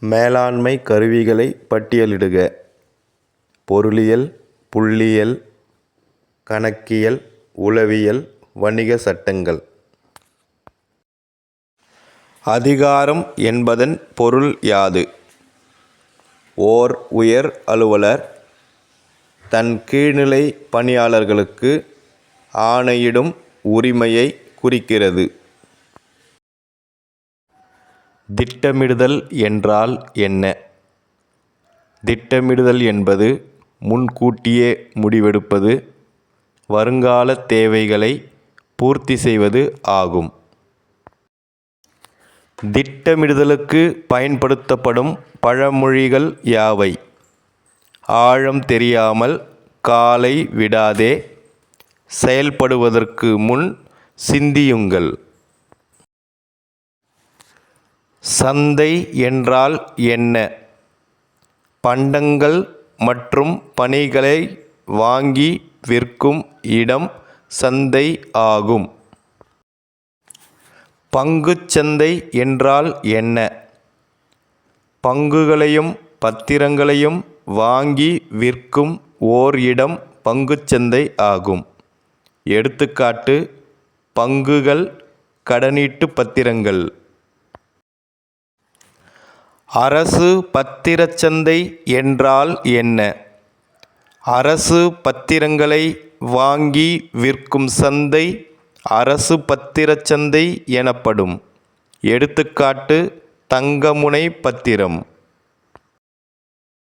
மேலாண்மை கருவிகளை பட்டியலிடுக. பொருளியல் புள்ளியியல் கணக்கியல் உளவியல் வணிக சட்டங்கள். அதிகாரம் என்பதன் பொருள் யாது? ஓர் உயர் அலுவலர் தன் கீழ்நிலை பணியாளர்களுக்கு ஆணையிடும் உரிமையை குறிக்கிறது. திட்டமிடுதல் என்றால் என்ன? திட்டமிடுதல் என்பது முன்கூட்டியே முடிவெடுப்பது வருங்கால தேவைகளை பூர்த்தி செய்வது ஆகும். திட்டமிடுதலுக்கு பயன்படுத்தப்படும் பழமொழிகள் யாவை? ஆழம் தெரியாமல் காலை விடாதே செயல்படுவதற்கு முன் சிந்தியுங்கள். சந்தை என்றால் என்ன? பண்டங்கள் மற்றும் பணிகளை வாங்கி விற்கும் இடம் சந்தை ஆகும். பங்குச் சந்தை என்றால் என்ன? பங்குகளையும் பத்திரங்களையும் வாங்கி விற்கும் ஓர் இடம் பங்குச் சந்தை ஆகும். எடுத்துக்காட்டு பங்குகள் கடனீட்டு பத்திரங்கள். அரசு பத்திரச்சந்தை என்றால் என்ன? அரசு பத்திரங்களை வாங்கி விற்கும் சந்தை அரசு பத்திரச் சந்தை எனப்படும். எடுத்துக்காட்டு தங்கமுனை பத்திரம்.